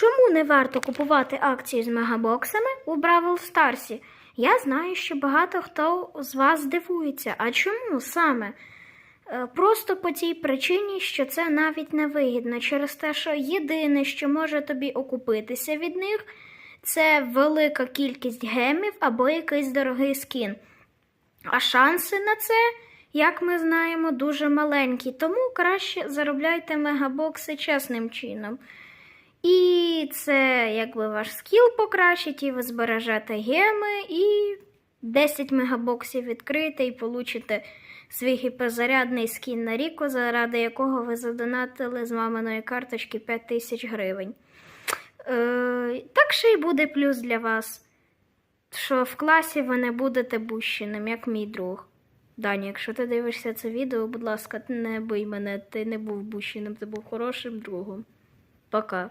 Чому не варто купувати акції з мегабоксами у Бравл Старсі? Я знаю, що багато хто з вас здивується. А чому саме? Е, Просто по тій причині, що це навіть не вигідно, через те, що єдине, що може тобі окупитися від них, це велика кількість гемів або якийсь дорогий скін. А шанси на це, як ми знаємо, дуже маленькі, тому краще заробляйте мегабокси чесним чином. І це якби ваш скіл покращить, і ви збережете геми, і 10 мегабоксів відкрите і получите свій гіперзарядний скін на ріку, заради якого ви задонатили з маминої карточки 5 тисяч гривень. Е, так ще й буде плюс для вас, що в класі ви не будете бущеним, як мій друг. Даня, якщо ти дивишся це відео, будь ласка, не бий мене, ти не був бущеним, ти був хорошим другом. Пока.